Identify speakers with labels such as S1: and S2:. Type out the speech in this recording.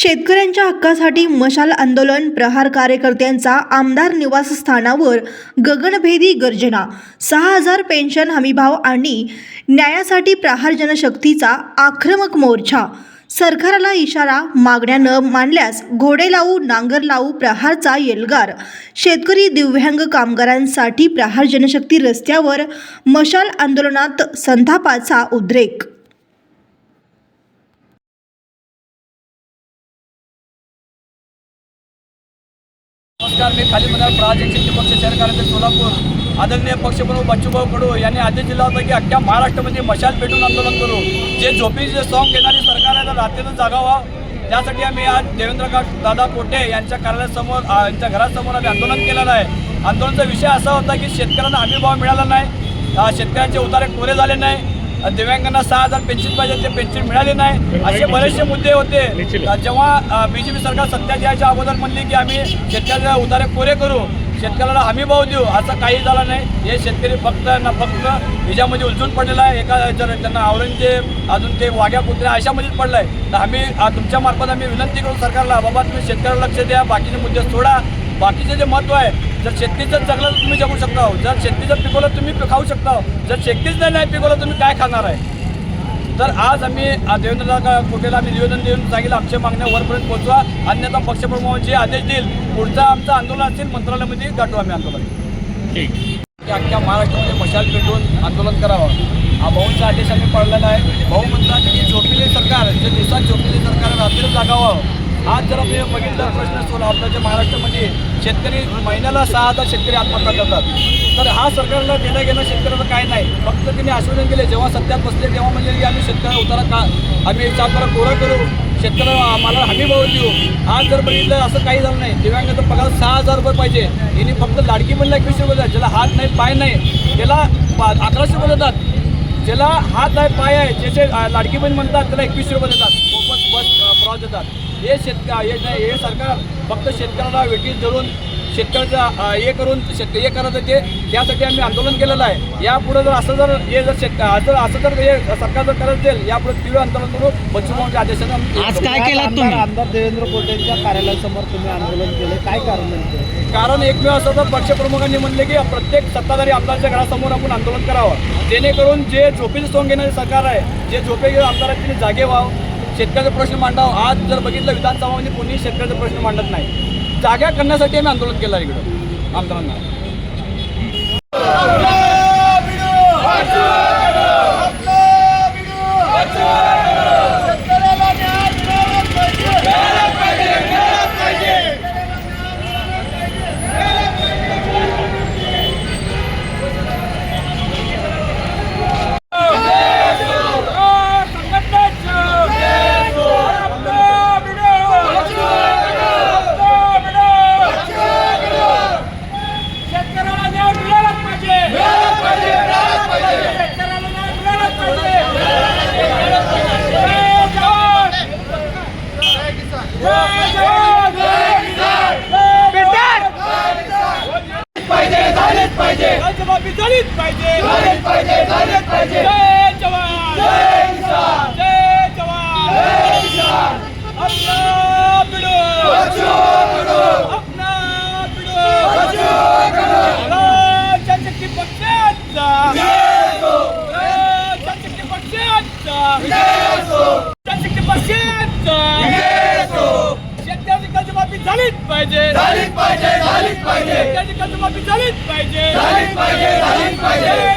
S1: शेतकऱ्यांच्या हक्कासाठी मशाल आंदोलन प्रहार कार्यकर्त्यांचा आमदार निवासस्थानावर गगनभेदी गर्जना सहा हजार पेन्शन हमीभाव आणि न्यायासाठी प्रहार जनशक्तीचा आक्रमक मोर्चा. सरकारला इशारा मागण्या न मानल्यास घोडे लावू नांगर लावू प्रहारचा येलगार. शेतकरी दिव्यांग कामगारांसाठी प्रहार जनशक्ती रस्त्यावर मशाल आंदोलनात संतापाचा उद्रेक
S2: नमस्कार मी खाली म्हणाल प्राजनशक्ती पक्ष शहर कार्यालय सोलापूर. आदरणीय पक्षप्रमुख बच्चूभाऊ कडू यांनी आदेश जिल्ह्यापैकी की अख्ख्या महाराष्ट्रामध्ये मशाल पेटून आंदोलन करू. जे झोपीचे सॉंग घेणारी सरकार आहे तर रात्रीनं जागावा. त्यासाठी आम्ही आज देवेंद्र दादा कोटे यांच्या कार्यालयासमोर यांच्या घरासमोर आम्ही आंदोलन केलेलं आहे. आंदोलनाचा विषय असा होता की शेतकऱ्यांना हमीभाव मिळाला नाही. शेतकऱ्यांचे उतारे कोरे झाले नाही. दिव्यांगांना सहा हजार पेन्शन पाहिजे ते पेन्शन मिळाले नाही. असे बरेचसे मुद्दे होते. जेव्हा बी जे पी सरकार सत्यात यायच्या अगोदर म्हणली की आम्ही शेतकऱ्याचे उतारे कोरे करू शेतकऱ्याला हमी भाव देऊ असं काही झालं नाही. हे शेतकरी फक्त ना फक्त ह्याच्यामध्ये उलझून पडलेला आहे. एका ह्याच्यावर त्यांना औरंगजेब अजून ते वाघ्या कुत्र्या अशामध्येच पडलं आहे तर आम्ही तुमच्या मार्फत आम्ही विनंती करू सरकारला बाबा तुम्ही शेतकऱ्याला लक्ष द्या बाकीचे मुद्दे सोडा. बाकीचे जे महत्त्व आहे जर शेतीचं जगलं तर तुम्ही जगू शकता हो. जर शेतीचं पिकवलं तुम्ही खाऊ शकता हो. जर शेतीच नाही नाही पिकवलं तुम्ही काय खाणार आहे? तर आज आम्ही देवेंद्र कोटेला आम्ही निवेदन देऊन सांगितलं आमच्या मागण्या वरपर्यंत पोहोचवा. अन्यथा पक्षप्रमुख जे आदेश देईल. पुढचं आमचं आंदोलन असेल मंत्रालयामध्ये गाठू आम्ही आंदोलन. की अख्ख्या महाराष्ट्रामध्ये मशाल पेटून आंदोलन करावं. हा भाऊंचा आदेश आम्ही पाळलेला आहे. भाऊ म्हणतात की झोपिले सरकार जे दिवसात झोपिले सरकार रात्री जागावं आज जर आपण बघितलं प्रश्न सोडा आपल्या महाराष्ट्रामध्ये शेतकरी महिन्याला सहा हजार शेतकरी आत्महत्या करतात. तर हा सरकारला देणं घेणं शेतकऱ्याला काय नाही. फक्त त्यांनी आश्वासन केले जेव्हा सत्यात बसले तेव्हा म्हणजे की आम्ही शेतकऱ्याला उतारा का आम्ही सातबारा कोरा करू शेतकऱ्याला आम्हाला हमी भाव देऊ. आज जर बघितलं असं काही झालं नाही. दिव्यांगाचा पगार सहा हजार रुपये पाहिजे. यांनी फक्त लाडकी बंधला एकवीसशे रुपये ज्याला हात नाही पाय नाही त्याला पा- अकराशे रुपये देतात. ज्याला हात आहे पाय आहे ज्याचे लाडकी बहीण म्हणतात त्याला एकवीसशे रुपये देतात. मोफत बस प्रवास देतात. हे शेतक हे हे सरकार फक्त शेतकऱ्याला वेटीत धरून शेतकऱ्याचा हे करून शेत हे करत ते त्यासाठी आम्ही आंदोलन केलेलं आहे. यापुढे जर असं जर हे जर शेत जर असं जर हे सरकार जर करत असेल यापुढे तीव्र आंदोलन करू बच्चूभाऊच्या आदेशाने
S3: आज काय केलं?
S4: आमदार
S3: तुम्ही?
S4: आमदार देवेंद्र कोटेंच्या कार्यालयासमोर तुम्ही आंदोलन केले. काय कारण नेमकं?
S2: कारण एकमेव असं तर पक्षप्रमुखांनी म्हणले की प्रत्येक सत्ताधारी आमदाराच्या घरासमोर आपण आंदोलन करावं. जेणेकरून जे झोपेचं सोंग घेणारे सरकार आहे जे झोपे घेऊन आमदार आहेत त्यांनी जागे व्हावं. शेतकऱ्याचा प्रश्न मांडावं. आज जर बघितलं विधानसभामध्ये कोणी शेतकऱ्याचा प्रश्न मांडत नाही. जागा करण्यासाठी आम्ही आंदोलन केलं आहे इकडं. आमदारांना
S5: शेतकऱ्याला न्याय मिळालाच पाहिजे मिळालाच पाहिजे मिळालाच पाहिजे शेतकऱ्याला न्याय मिळालाच पाहिजे जय जवान जय जवान जय किसान जय पाहिजे झालेच पाहिजे राज्यमाफी झालीच पाहिजे. झालीच पाहिजे. झालीच पाहिजे. झालीच पाहिजे झालीच पाहिजे. शेतकऱ्याची कर्जमाफी झालीच पाहिजे. झालीच पाहिजे झालीच पाहिजे.